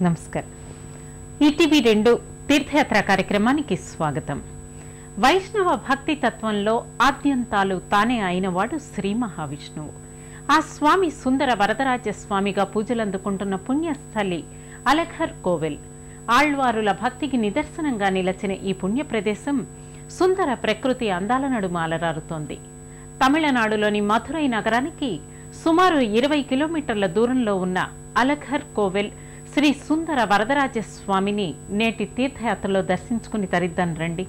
నమస్కారం. ఈటీవీ రెండు తీర్థయాత్ర కార్యక్రమానికి స్వాగతం. వైష్ణవ భక్తి తత్వంలో ఆద్యంతాలు తానే అయినవాడు శ్రీ మహావిష్ణువు. ఆ స్వామి సుందర వరదరాజ స్వామిగా పూజలందుకుంటున్న పుణ్యస్థలి అలఘర్ కోవెల్. ఆళ్వారుల భక్తికి నిదర్శనంగా నిలచిన ఈ పుణ్య ప్రదేశం సుందర ప్రకృతి అందాల నడుమ అలరారుతోంది తమిళనాడులోని మధురై నగరానికి సుమారు ఇరవై కిలోమీటర్ల దూరంలో ఉన్న అలఘర్ కోవెల్ శ్రీ సుందర వరదరాజస్వామిని నేటి తీర్థయాత్రలో దర్శించుకుని తరిద్దాం రండి.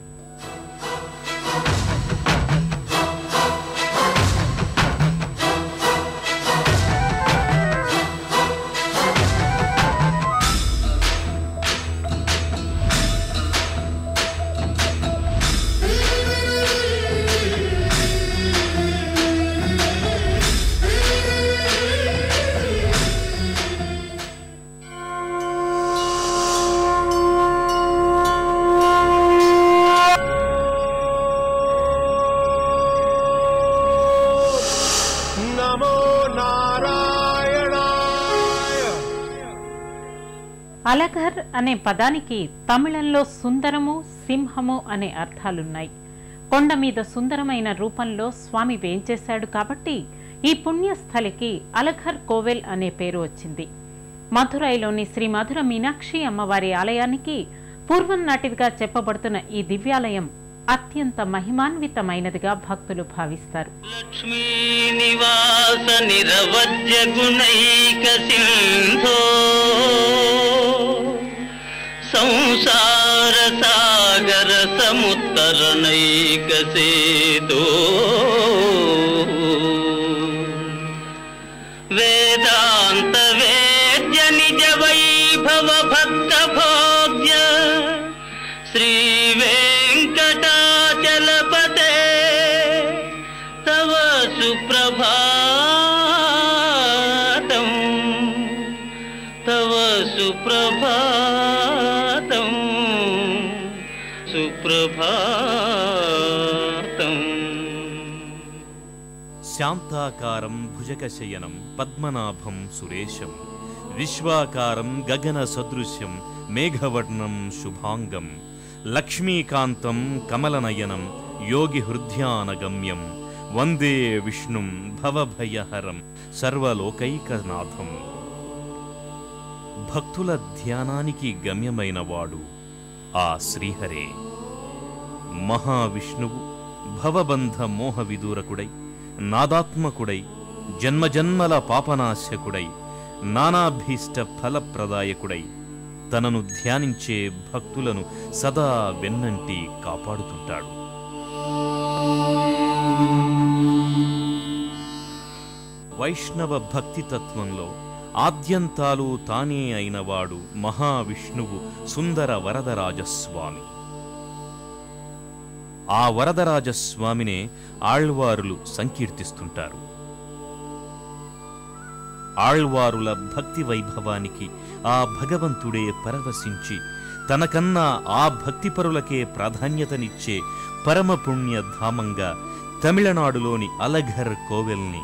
నమో నారాయణాయ అలఘర్ అనే పదానికి తమిళంలో సుందరము సింహము అనే అర్థాలున్నాయి. కొండ మీద సుందరమైన రూపంలో స్వామి వేంచేశాడు కాబట్టి ఈ పుణ్యస్థలికి అలఘర్ కోవెల్ అనే పేరు వచ్చింది. మధురైలోని శ్రీ మధుర మీనాక్షి అమ్మవారి ఆలయానికి పూర్వం నాటిదిగా చెప్పబడుతున్న ఈ దివ్యాలయం అత్యంత మహిమాన్వితమైనదిగా భక్తులు భావిస్తారు. లక్ష్మీ निरवज्यगुणैकसिन्धो गुणैक सिन्धो। वेदान्तवेद्य निज श्रीवेङ्कटाचलपते तव सुप्रभा సుప్రభాతం. శాంతాకారం భుజకశయనం పద్మనాభం సురేశం విశ్వాకారం గగన సదృశ్యం మేఘవర్ణం శుభాంగం లక్ష్మీకాంతం కమలనయనం యోగి హృద్యానగమ్యం వందే విష్ణుం భవభయహరం సర్వలోకైకనాథం. భక్తుల ధ్యానానికి గమ్యమైన వాడు ఆ శ్రీహరే. మహావిష్ణువు భవబంధ మోహ విదూరకుడై నాదాత్మకుడై జన్మజన్మల పాపనాశకుడై నానాభీష్ట ఫలప్రదాయకుడై తనను ధ్యానించే భక్తులను సదా వెన్నంటి కాపాడుతుంటాడు. వైష్ణవ భక్తి తత్వంలో ఆద్యంతాలు తానే అయినవాడు మహావిష్ణువు సుందర వరదరాజస్వామి. ఆ వరదరాజస్వామినే ఆళ్వారులు సంకీర్తిస్తుంటారు. ఆళ్వారుల భక్తి వైభవానికి ఆ భగవంతుడే పరవశించి తనకన్నా ఆ భక్తిపరులకే ప్రాధాన్యతనిచ్చే పరమపుణ్య ధామంగా తమిళనాడులోని అలఘర్ కోవెల్ని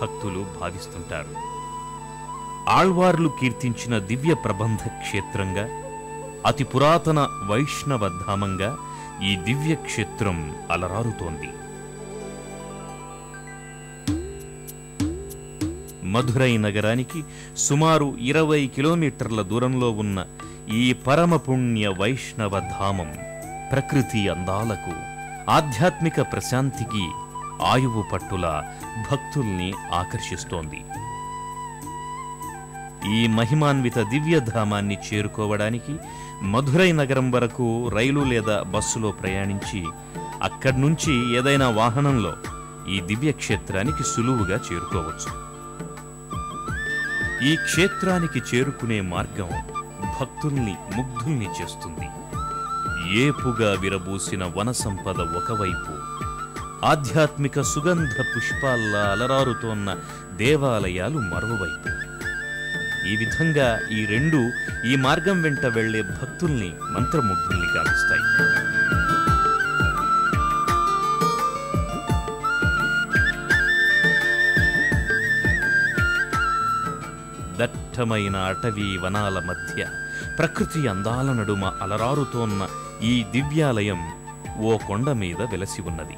భక్తులు భావిస్తుంటారు. ఆళ్వార్లు కీర్తించిన దివ్య ప్రబంధ క్షేత్రంగా అతి పురాతన వైష్ణవ ధామంగా ఈ దివ్యక్షేత్రం అలరారుతోంది. మధురై నగరానికి సుమారు ఇరవై కిలోమీటర్ల దూరంలో ఉన్న ఈ పరమపుణ్య వైష్ణవ ధామం ప్రకృతి అందాలకు ఆధ్యాత్మిక ప్రశాంతికి ఆయువు పట్టుల భక్తుల్ని ఆకర్షిస్తోంది. ఈ మహిమాన్విత దివ్యధామాన్ని చేరుకోవడానికి మధురై నగరం వరకు రైలు లేదా బస్సులో ప్రయాణించి అక్కడి నుంచి ఏదైనా వాహనంలో ఈ దివ్యక్షేత్రానికి సులువుగా చేరుకోవచ్చు. ఈ క్షేత్రానికి చేరుకునే మార్గం భక్తుల్ని ముగ్ధుల్ని చేస్తుంది. ఏపుగా విరబూసిన వన సంపద ఒకవైపు ఆధ్యాత్మిక సుగంధ పుష్పాల్లా అలరారుతోన్న దేవాలయాలు మరోవైపు. ఈ విధంగా ఈ రెండు ఈ మార్గం వెంట వెళ్ళే భక్తుల్ని మంత్రముగ్ధుల్ని గావిస్తాయి. దట్టమైన అటవీ వనాల మధ్య ప్రకృతి అందాల నడుమ అలరారుతోన్న ఈ దివ్యాలయం ఓ కొండ మీద వెలసి ఉన్నది.